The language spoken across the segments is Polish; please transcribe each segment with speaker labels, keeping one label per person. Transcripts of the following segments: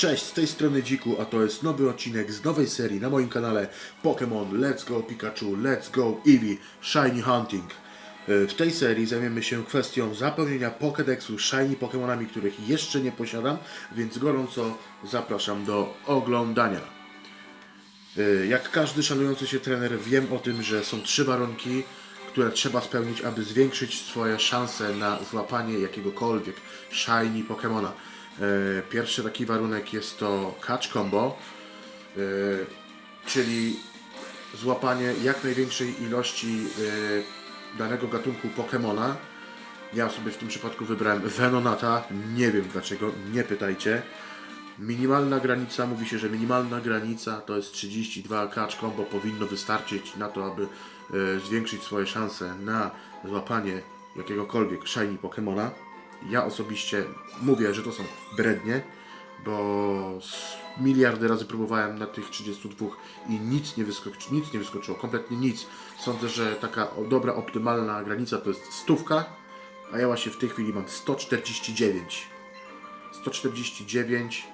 Speaker 1: Cześć, z tej strony Dziku, a to jest nowy odcinek z nowej serii na moim kanale Pokémon Let's Go Pikachu, Let's Go Eevee Shiny Hunting. E, W tej serii zajmiemy się kwestią zapełnienia Pokédexu Shiny Pokémonami, których jeszcze nie posiadam, więc gorąco zapraszam do oglądania. E, Jak każdy szanujący się trener wiem o tym, że są trzy warunki, które trzeba spełnić, aby zwiększyć swoje szanse na złapanie jakiegokolwiek shiny Pokemona. E, Pierwszy taki warunek jest to catch combo, e, czyli złapanie jak największej ilości e, danego gatunku Pokemona. Ja sobie w tym przypadku wybrałem Venonata, nie wiem dlaczego, nie pytajcie. Minimalna granica, mówi się, że minimalna granica to jest 32 catch combo powinno wystarczyć na to, aby zwiększyć swoje szanse na złapanie jakiegokolwiek shiny Pokemona. Ja osobiście mówię, że to są brednie, bo miliardy razy próbowałem na tych 32 i nic nie, wyskoczy, nic nie wyskoczyło, kompletnie nic. Sądzę, że taka dobra, optymalna granica to jest stówka, a ja właśnie w tej chwili mam 149. 149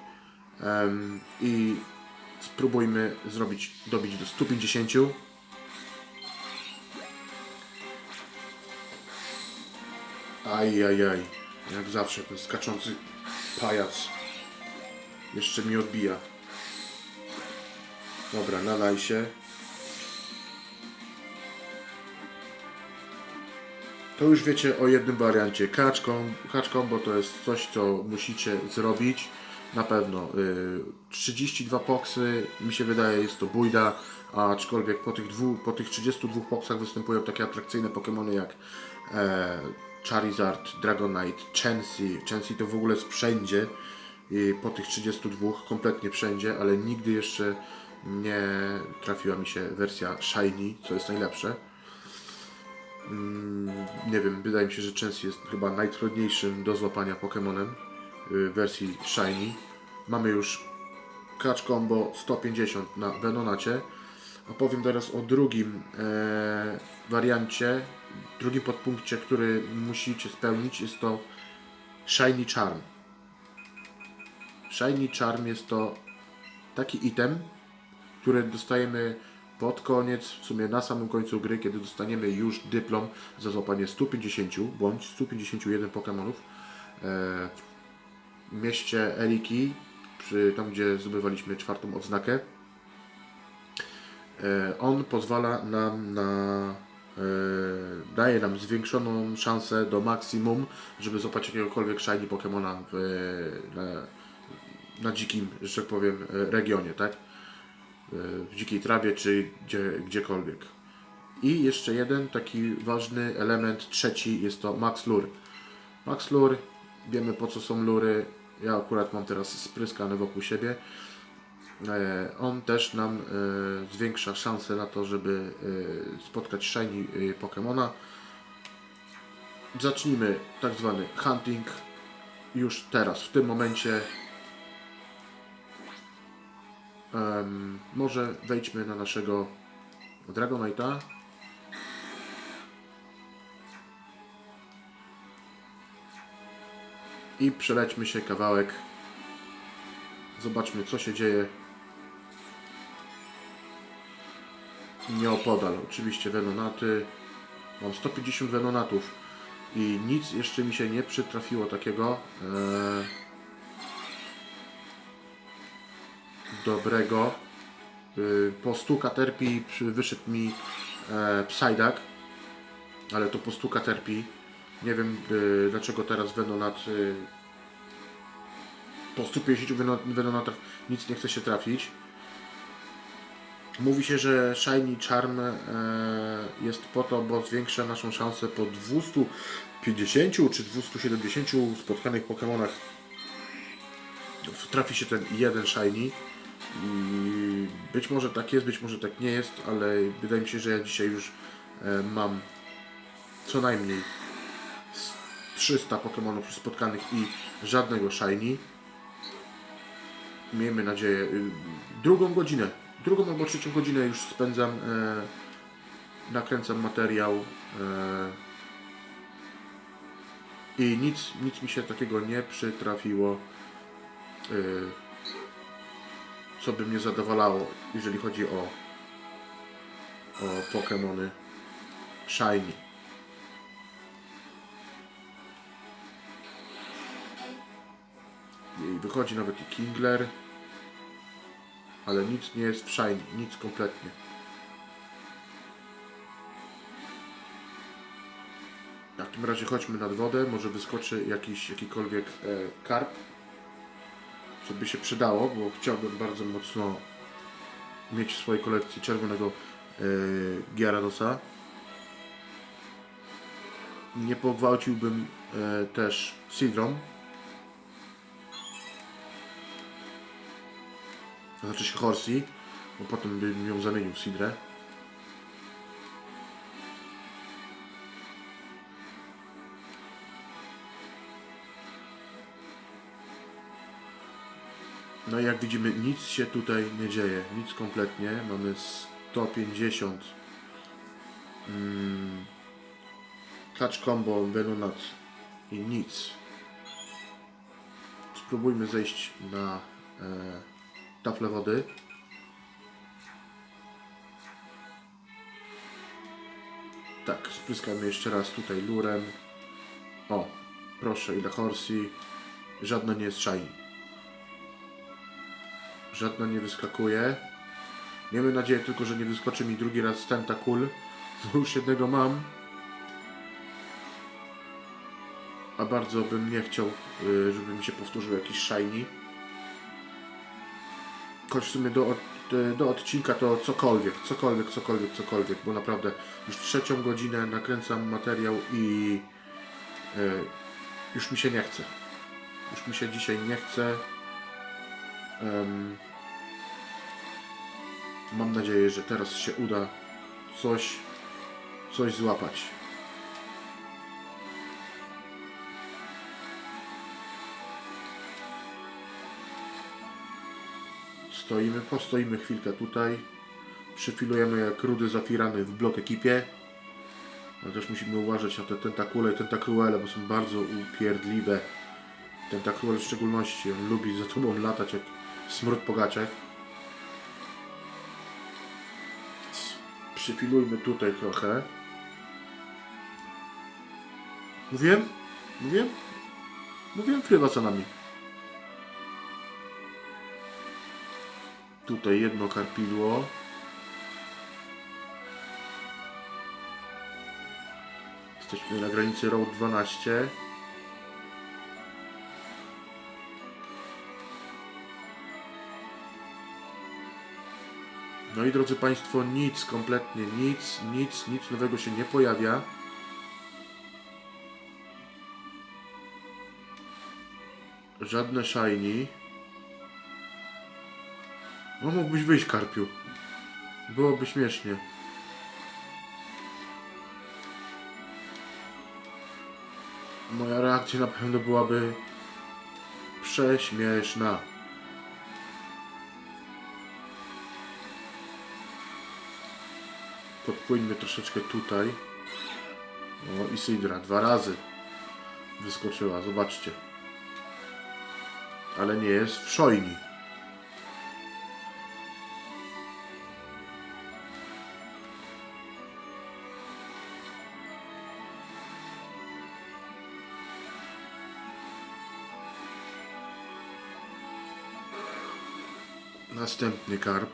Speaker 1: em, i spróbujmy zrobić, dobić do 150. Aj, aj, aj. Jak zawsze ten skaczący pajac jeszcze mi odbija. Dobra, nalaj się. To już wiecie o jednym wariancie. Com- catch combo to jest coś, co musicie zrobić. Na pewno. Y, 32 poksy, mi się wydaje, jest to bójda, aczkolwiek po tych, dwu, po tych 32 poksach występują takie atrakcyjne Pokémony jak e, Charizard, Dragonite, Chansey. Chansey to w ogóle jest wszędzie. Po tych 32 kompletnie wszędzie, ale nigdy jeszcze nie trafiła mi się wersja Shiny, co jest najlepsze. Nie wiem, wydaje mi się, że Chansey jest chyba najtrudniejszym do złapania Pokémonem y, wersji Shiny. Mamy już Catch Combo 150 na Venonacie. A powiem teraz o drugim e, wariancie, drugim podpunkcie, który musicie spełnić, jest to Shiny Charm. Shiny Charm jest to taki item, który dostajemy pod koniec, w sumie na samym końcu gry, kiedy dostaniemy już dyplom za złapanie 150 bądź 151 Pokémonów e, w mieście Eliki, przy, tam gdzie zdobywaliśmy czwartą odznakę. E, on pozwala nam na daje nam zwiększoną szansę do maksimum, żeby złapać jakiegokolwiek shiny Pokemona w, na, na dzikim, że tak powiem, e, regionie, tak? E, W dzikiej trawie czy gdzie, gdziekolwiek. I jeszcze jeden taki ważny element, trzeci, jest to Max Lure. Max Lure, wiemy po co są lury. Ja akurat mam teraz spryskane wokół siebie. E, On też nam e, zwiększa szanse na to, żeby e, spotkać shiny Pokemona. Zacznijmy tak zwany hunting już teraz, w tym momencie. Może wejdźmy na naszego Dragonite'a. I przelećmy się kawałek. Zobaczmy co się dzieje nieopodal. Oczywiście wenonaty. Mam 150 venonatów i nic jeszcze mi się nie przytrafiło takiego e, dobrego. Y, po 100 Caterpie przy- wyszedł mi e, ale to po 100 Caterpie. Nie wiem y, dlaczego teraz Venonat y, po 150 Veno- Venonatach nic nie chce się trafić. Mówi się, że Shiny Charm e, jest po to, bo zwiększa naszą szansę po 250 czy 270 spotkanych Pokémonach. Trafi się ten jeden Shiny. I być może tak jest, być może tak nie jest, ale wydaje mi się, że ja dzisiaj już e, mam co najmniej z 300 Pokémonów spotkanych i żadnego Shiny. Miejmy nadzieję. y, Drugą godzinę, drugą albo trzecią godzinę już spędzam, e, nakręcam materiał e, i nic, nic mi się takiego nie przytrafiło. E, co by mnie zadowalało, jeżeli chodzi o, o Pokémony Shiny. I wychodzi nawet i Kingler, ale nic nie jest Shiny, nic kompletnie. W takim razie chodźmy nad wodę, może wyskoczy jakiś jakikolwiek e, karp, co by się przydało, bo chciałbym bardzo mocno mieć w swojej kolekcji czerwonego e, Gyaradosa. Nie pogwałciłbym e, też Sidrom. Znaczy się Horsey, bo potem bym ją zamienił w Sidrę. No i jak widzimy, nic się tutaj nie dzieje, nic kompletnie. Mamy 150 mm, Catch Combo, Venonat i nic. Spróbujmy zejść na e, taflę wody. Tak, spryskamy jeszcze raz tutaj lurem. O, proszę, ile horsey. Żadna nie jest shiny. Żadna nie wyskakuje. Miejmy nadzieję tylko, że nie wyskoczy mi drugi raz tentakul. Bo już jednego mam. A bardzo bym nie chciał, y, żeby mi się powtórzył jakiś shiny. Choć w sumie do, y, do odcinka to cokolwiek, cokolwiek, cokolwiek, cokolwiek, bo naprawdę już trzecią godzinę nakręcam materiał i y, już mi się nie chce. Już mi się dzisiaj nie chce. Em, mam nadzieję, że teraz się uda coś, coś złapać. Stoimy, postoimy chwilkę tutaj. Przyfilujemy jak rudy zafirany w blok ekipie. Ale też musimy uważać na te tentakule i tentakruele, bo są bardzo upierdliwe. Tentakruel w szczególności, on lubi za tobą latać jak smród pogaczek. Przypilujmy tutaj trochę. Mówiłem? Mówiłem? Mówiłem krywa za nami. Tutaj jedno karpidło. Jesteśmy na granicy Road 12. No i drodzy Państwo, nic, kompletnie nic, nic, nic nowego się nie pojawia. Żadne shiny. No mógłbyś wyjść, Karpiu. Byłoby śmiesznie. Moja reakcja na pewno byłaby prześmieszna. Podpłyńmy troszeczkę tutaj. O, Isidra, dwa razy wyskoczyła, zobaczcie. Ale nie jest w szojni. Następny karp.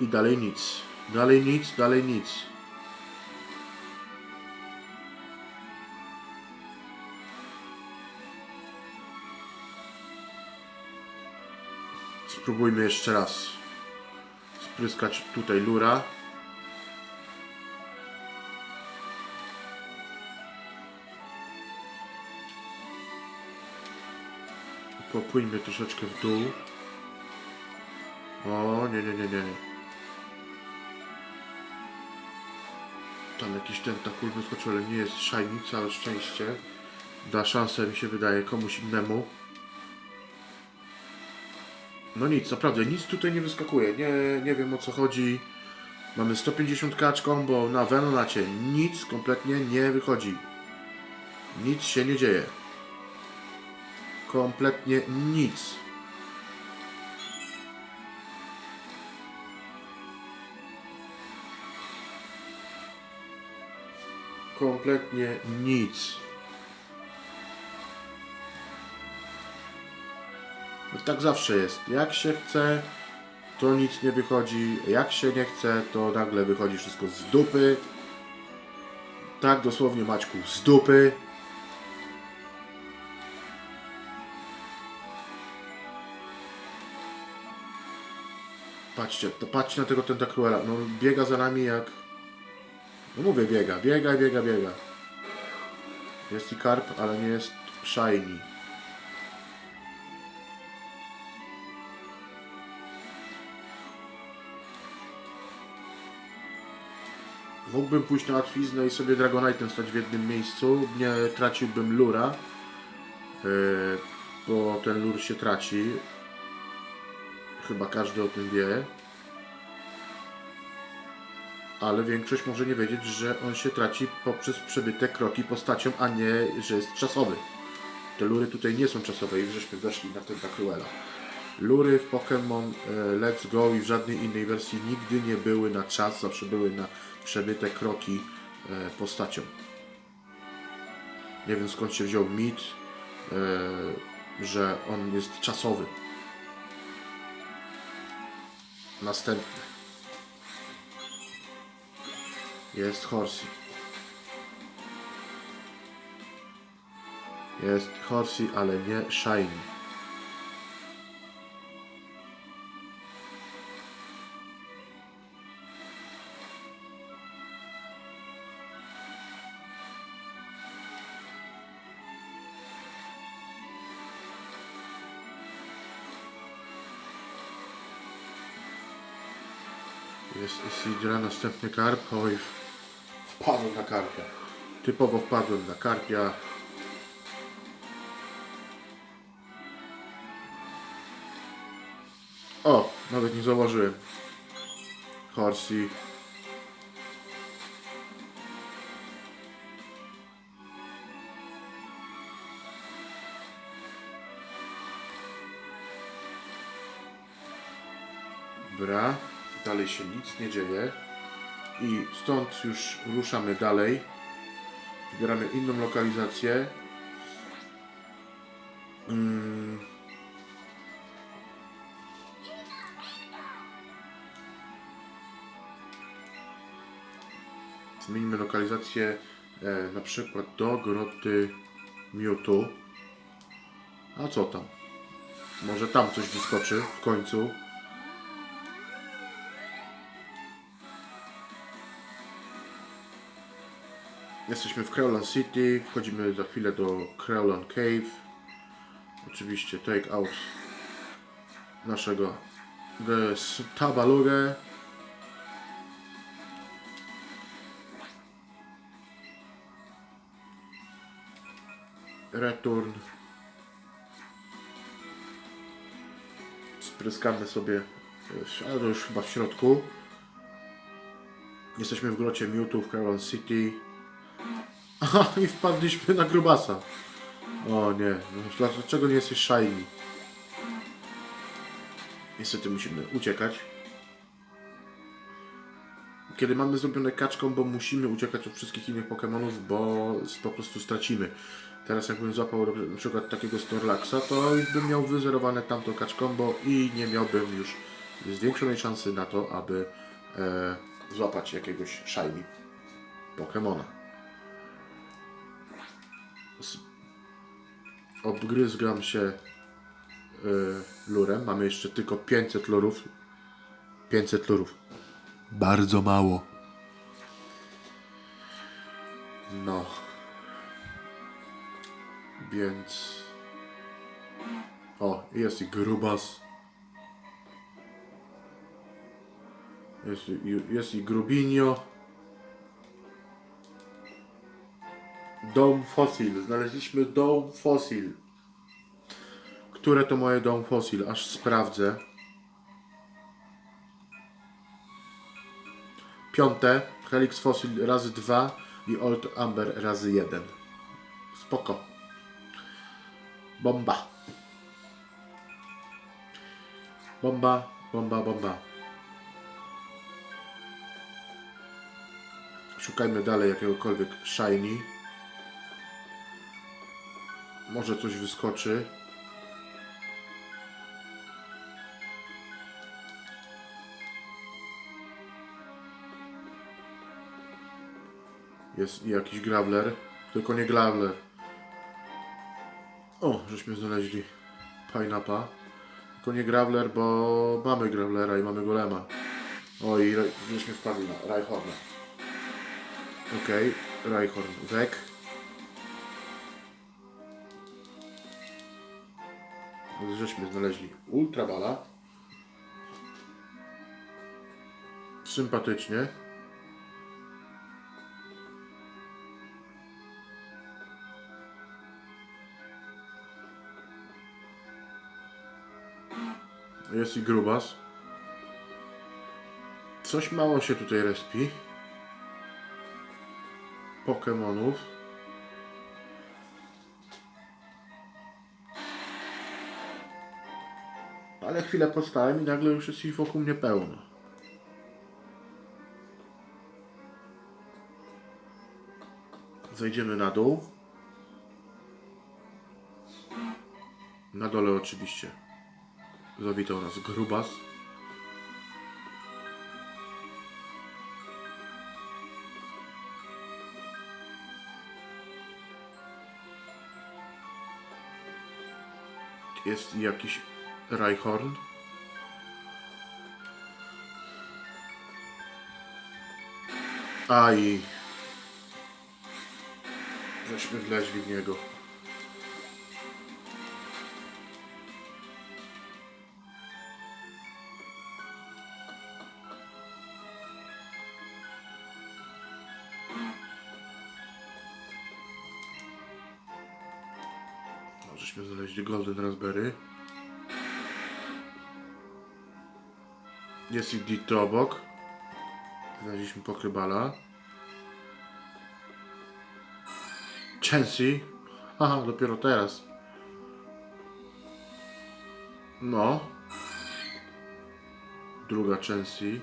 Speaker 1: I dalej nic. Dalej nic, dalej nic. Spróbujmy jeszcze raz spryskać tutaj lura. Popłyńmy troszeczkę w dół. O, nie, nie, nie, nie. Tam jakiś tentakul wyskoczył, ale nie jest shiny, całe szczęście. Da szansę, mi się wydaje, komuś innemu. No nic, naprawdę, nic tutaj nie wyskakuje. Nie, nie wiem o co chodzi. Mamy 150 kacz combo na Venonacie. Nic kompletnie nie wychodzi. Nic się nie dzieje. Kompletnie nic. Kompletnie nic. Tak zawsze jest. Jak się chce, to nic nie wychodzi. Jak się nie chce, to nagle wychodzi wszystko z dupy. Tak dosłownie Maćku, z dupy. Patrzcie, to patrzcie na tego Tentacruela. No biega za nami jak... No mówię, biega, biega, biega, biega. Jest i karp, ale nie jest shiny. Mógłbym pójść na łatwiznę i sobie Dragonite'em stać w jednym miejscu. Nie traciłbym lura. Yy, bo ten lur się traci. Chyba każdy o tym wie. Ale większość może nie wiedzieć, że on się traci poprzez przebyte kroki postacią, a nie, że jest czasowy. Te lury tutaj nie są czasowe i żeśmy weszli na ten Cruella. Lury w Pokémon e, Let's Go i w żadnej innej wersji nigdy nie były na czas, zawsze były na przebyte kroki e, postacią. Nie wiem skąd się wziął mit, e, że on jest czasowy. Następny. Jest Horsey. Jest Horsey, ale nie Shiny. Jest Isidra, następny karp. Oj, wpadłem na karpia. Typowo wpadłem na karpia. O, nawet nie zauważyłem. Horsey. Dobra, dalej się nic nie dzieje. I stąd już ruszamy dalej. Wybieramy inną lokalizację. Mm. Zmienimy lokalizację e, na przykład do groty Mewtwo. A co tam? Może tam coś wyskoczy w końcu. Jesteśmy w Crowlon City, wchodzimy za chwilę do Crowlon Cave. Oczywiście take out naszego Tabalugę. Return. Spryskamy sobie, ale to już chyba w środku. Jesteśmy w grocie Mewtwo w Crowlon City. Aha, i wpadliśmy na grubasa. O nie, dlaczego nie jesteś shiny? Niestety musimy uciekać. Kiedy mamy zrobione kaczką, bo musimy uciekać od wszystkich innych Pokémonów, bo po prostu stracimy. Teraz jakbym złapał na przykład takiego Snorlaxa, to bym miał wyzerowane tamto kaczkombo i nie miałbym już zwiększonej szansy na to, aby e, złapać jakiegoś shiny Pokémona. Obgryzgam się y, lurem. Mamy jeszcze tylko 500 lurów. 500 lurów. Bardzo mało. No. Więc... O, jest i grubas. Jest, jest i grubinio. Dom Fossil. Znaleźliśmy dom Fossil. które to moje Dom Fossil, aż sprawdzę. Piąte, Helix Fossil razy 2 i Old Amber razy 1. Spoko. Bomba. Bomba, bomba, bomba. Szukajmy dalej jakiegokolwiek shiny. Może coś wyskoczy. Jest jakiś graveler, tylko nie graveler. O, żeśmy znaleźli pineappa. Tylko nie graveler, bo mamy gravelera i mamy golema. O i żeśmy wpadli na Rhyhorna. Okej, okay. Rhyhorn, wek. Żeśmy znaleźli Ultrabala. Sympatycznie. Jest i grubas. Coś mało się tutaj respi. Pokemonów. Ale chwilę postałem i nagle już jest ich wokół mnie pełno. Zejdziemy na dół. Na dole oczywiście zawitał nas grubas. Jest jakiś Rhyhorn. Aj. Żeśmy wleźli w niego. No, żeśmy znaleźli Golden Raspberry. Jest i Ditto obok. Znaleźliśmy pokrybala. Chancy. Aha, dopiero teraz. No. Druga Chancy.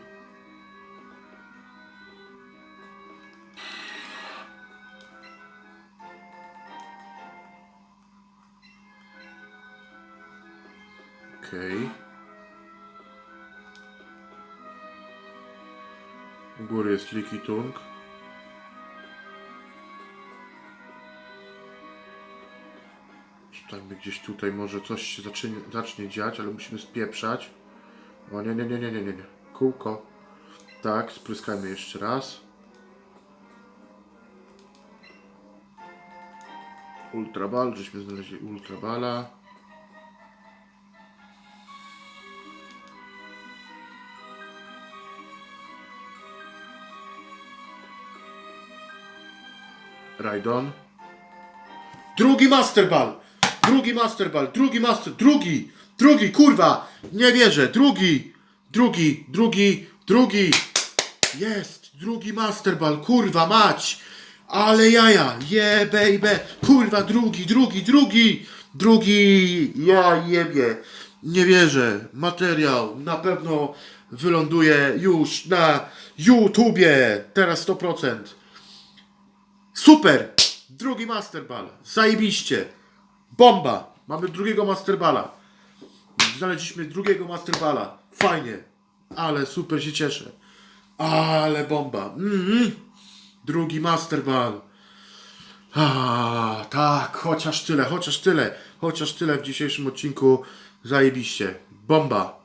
Speaker 1: Licky Tung. Gdzieś tutaj, może coś się zacznie, zacznie dziać, ale musimy spieprzać. O nie, nie, nie, nie, nie, nie, nie. Kółko. Tak, spryskajmy jeszcze raz. Ultrabal, żeśmy znaleźli Ultrabala. Rajdon. Drugi masterball! Drugi masterball! Drugi master! Drugi! Drugi! Kurwa! Nie wierzę! Drugi! Drugi! Drugi! Drugi! Jest! Drugi masterball! Kurwa mać! Ale jaja! Je baby! Kurwa! Drugi! Drugi! Drugi! Drugi! Ja jebie! Nie wierzę! Materiał na pewno wyląduje już na YouTubie! Teraz 100%! Super! Drugi masterball. Zajebiście. Bomba. Mamy drugiego masterballa. Znaleźliśmy drugiego masterballa. Fajnie. Ale super się cieszę. Ale bomba. Mhm. Drugi masterball. A, tak, chociaż tyle, chociaż tyle, chociaż tyle w dzisiejszym odcinku. Zajebiście. Bomba.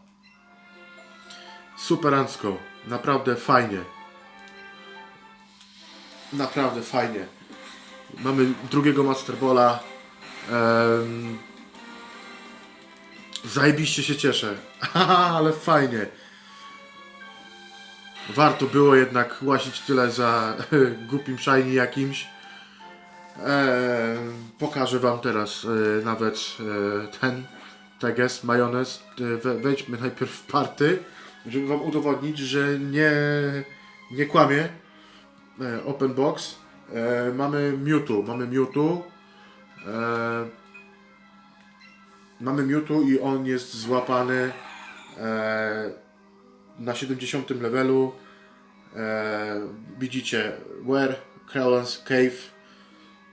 Speaker 1: Superancko. Naprawdę fajnie. Naprawdę fajnie. Mamy drugiego Masterbola. Um, zajebiście się cieszę. Ale fajnie. Warto było jednak łasić tyle za głupim shiny jakimś. Pokażę wam teraz e, nawet e, ten teges, majonez. E, we- Wejdźmy najpierw w party, żeby wam udowodnić, że nie, nie kłamie. E, Open box. E, mamy Mewtwo, mamy Mewtwo. E, mamy Mewtwo i on jest złapany na 70 levelu. Widzicie, Where, Crowlands Cave,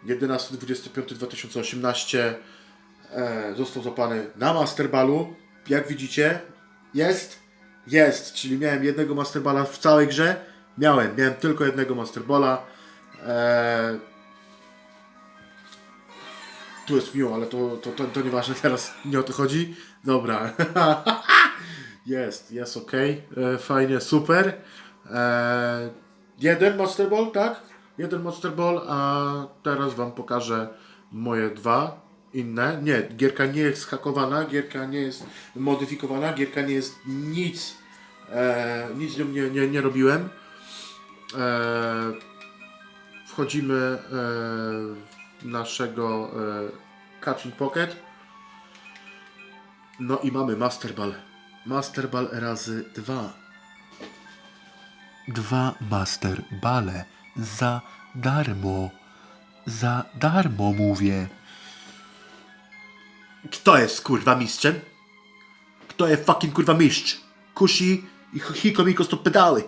Speaker 1: 11.25.2018 e, został złapany na Masterballu. Jak widzicie, jest, jest, czyli miałem jednego Masterballa w całej grze. Miałem, miałem tylko jednego Masterballa. E, tu jest miło, ale to, to, to, to nieważne, teraz nie o to chodzi. Dobra. jest, jest ok. E, fajnie, super. E, jeden Master Ball, tak? Jeden Master Ball, a teraz Wam pokażę moje dwa inne. Nie, gierka nie jest hakowana, gierka nie jest modyfikowana, gierka nie jest nic, e, nic z nią nie, nie, nie robiłem. E, wchodzimy e, w naszego e, Catching Pocket. No i mamy Master Ball. Master Ball razy dwa.
Speaker 2: Dwa Master Bale za darmo. Za darmo mówię.
Speaker 1: Kto jest kurwa mistrzem? Kto jest fucking kurwa mistrz? Kusi i Hiko Miko to pedały.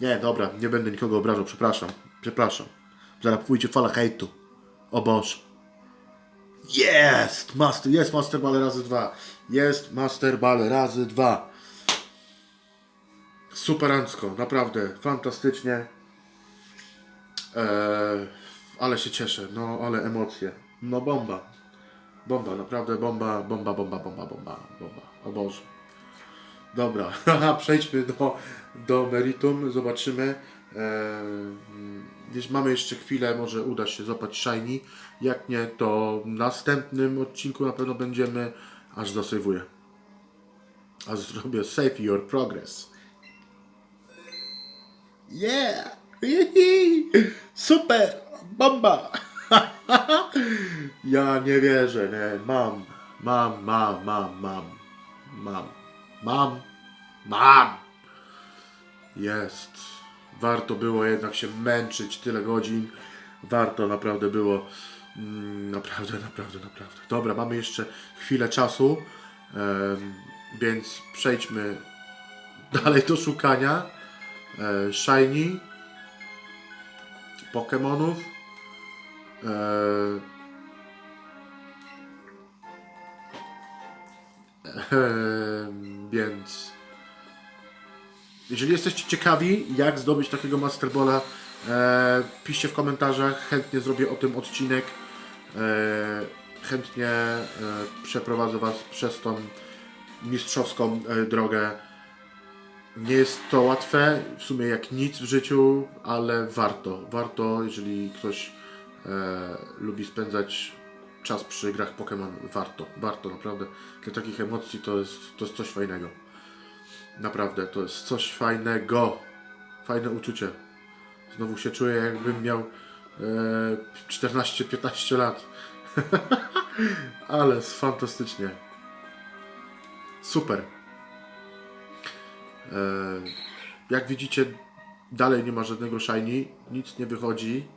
Speaker 1: Nie, dobra, nie będę nikogo obrażał, przepraszam. Przepraszam. Zaraz pójdzie fala hejtu. O Boże. Jest! Master, jest Master Ball razy dwa. Jest Master Ball razy dwa. Superancko, naprawdę, fantastycznie. Eee, ale się cieszę, no ale emocje. No bomba. Bomba, naprawdę bomba, bomba, bomba, bomba, bomba, bomba. O Boże. Dobra, przejdźmy do, do meritum, zobaczymy. Gdzieś mamy jeszcze chwilę, może uda się złapać Shiny. Jak nie, to w następnym odcinku na pewno będziemy, aż zasejwuję. Aż zrobię save your progress. Yeah! Super! Bomba! ja nie wierzę, nie. Mam, mam, mam, mam, mam, mam, mam, mam. Jest. Warto było jednak się męczyć tyle godzin. Warto naprawdę było. Mm, Naprawdę, naprawdę, naprawdę. Dobra, mamy jeszcze chwilę czasu, więc przejdźmy dalej do szukania e, Shiny, Pokémonów. E, więc jeżeli jesteście ciekawi, jak zdobyć takiego Master Balla, e, piszcie w komentarzach, chętnie zrobię o tym odcinek. E, chętnie e, przeprowadzę Was przez tą mistrzowską e, drogę. Nie jest to łatwe, w sumie jak nic w życiu, ale warto. Warto, jeżeli ktoś e, lubi spędzać czas przy grach Pokémon, warto, warto, naprawdę. Dla takich emocji to jest, to jest coś fajnego. Naprawdę, to jest coś fajnego. Fajne uczucie. Znowu się czuję, jakbym miał e, 14-15 lat. Ale fantastycznie. Super. E, jak widzicie, dalej nie ma żadnego shiny, nic nie wychodzi,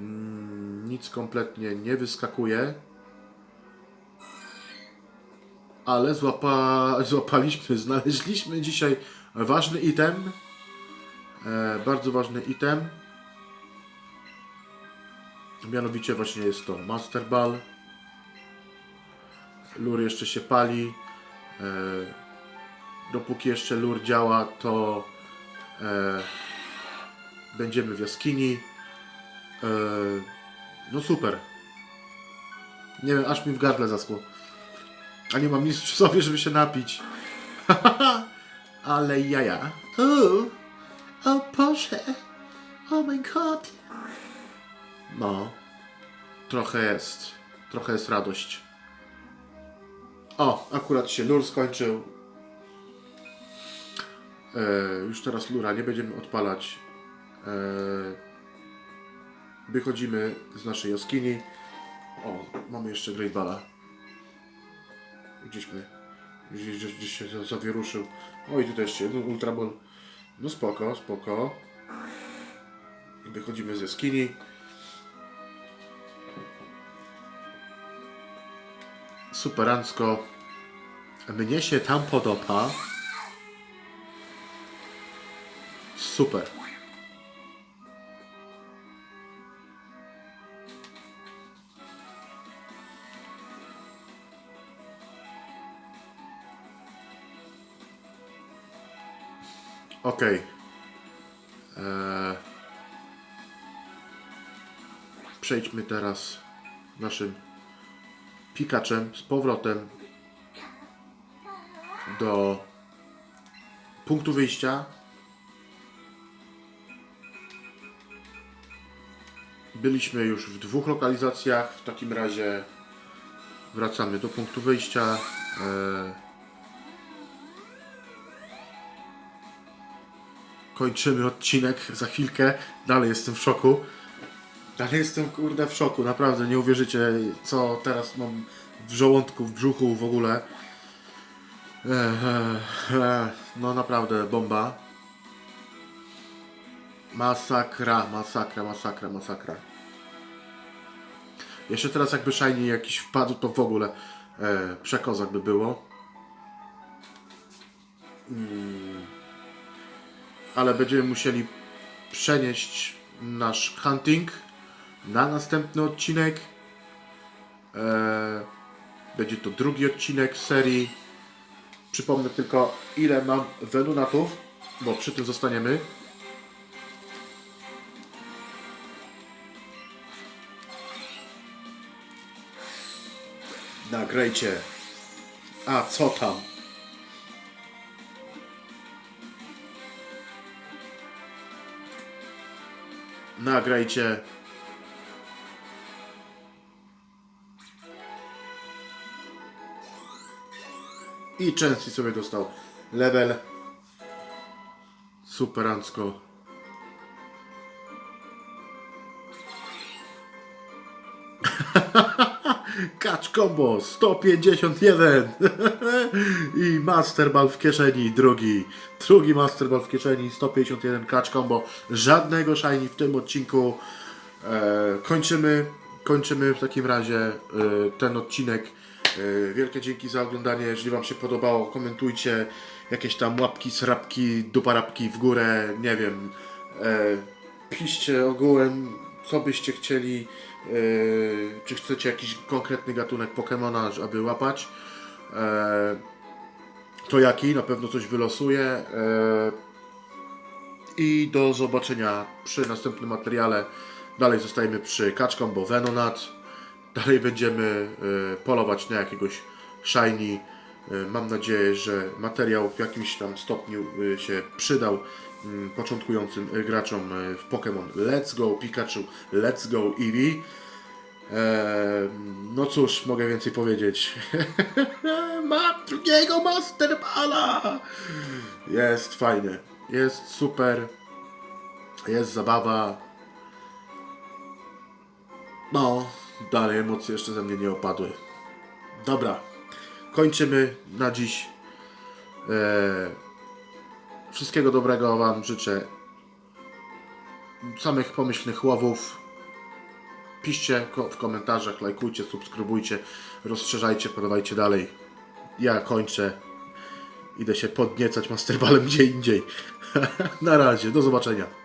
Speaker 1: Mm, nic kompletnie nie wyskakuje. Ale złapa, złapaliśmy, znaleźliśmy dzisiaj ważny item. E, bardzo ważny item. Mianowicie właśnie jest to Master Ball. Lur jeszcze się pali. E, dopóki jeszcze lur działa, to e, będziemy w jaskini. E, no super. Nie wiem, aż mi w gardle zaschło. A nie mam nic przy sobie, żeby się napić. Ale jaja. O, o Boże. Oh my god. No. Trochę jest. Trochę jest radość. O, akurat się lur skończył. E, już teraz lura nie będziemy odpalać. E, wychodzimy z naszej jaskini. O, mamy jeszcze Great Balla. Gdzieś my. Gdzieś, gdzieś, gdzieś się za- zawieruszył. Oj, tu też się. No, ultrabol. No spoko, spoko. Wychodzimy ze skini. Superancko. Mnie się tam podoba. Super. Okej. Eee, Przejdźmy teraz naszym pikaczem z powrotem do punktu wyjścia. Byliśmy już w dwóch lokalizacjach. W takim razie wracamy do punktu wyjścia. Eee, kończymy odcinek za chwilkę. Dalej jestem w szoku. Dalej jestem kurde w szoku, naprawdę nie uwierzycie co teraz mam w żołądku, w brzuchu w ogóle. Ech, ech, ech, no naprawdę bomba. Masakra, masakra, masakra, masakra. Jeszcze teraz jakby Shiny jakiś wpadł, to w ogóle e, przekozak by było. Mm. Ale będziemy musieli przenieść nasz hunting na następny odcinek. E, będzie to drugi odcinek serii. Przypomnę tylko, ile mam wenunatów, bo przy tym zostaniemy. Nagrajcie. A co tam? Nagrajcie. I Częsti sobie dostał level. Superancko. Catch combo 151 i Master Ball w kieszeni drugi. Drugi Master Ball w kieszeni 151 catch combo. Żadnego shiny w tym odcinku. E, kończymy, kończymy w takim razie e, ten odcinek. E, wielkie dzięki za oglądanie. Jeżeli Wam się podobało, komentujcie jakieś tam łapki, srapki, duparapki w górę. Nie wiem. E, piszcie ogółem, co byście chcieli. E, czy chcecie jakiś konkretny gatunek Pokemona, aby łapać. E, to jaki? Na pewno coś wylosuję. E, i do zobaczenia przy następnym materiale. Dalej zostajemy przy kaczką, bo Venonat. Dalej będziemy polować na jakiegoś shiny. Mam nadzieję, że materiał w jakimś tam stopniu się przydał początkującym e, graczom e, w Pokémon Let's Go Pikachu, Let's Go Eevee. E, No cóż, mogę więcej powiedzieć. Mam drugiego Master Balla! Jest fajnie. Jest super. Jest zabawa. No, dalej emocje jeszcze ze mnie nie opadły. Dobra, kończymy na dziś. E, wszystkiego dobrego Wam życzę. Samych pomyślnych łowów. Piszcie w komentarzach, lajkujcie, subskrybujcie, rozszerzajcie, podawajcie dalej. Ja kończę. Idę się podniecać masterbalem gdzie indziej. Na razie, do zobaczenia.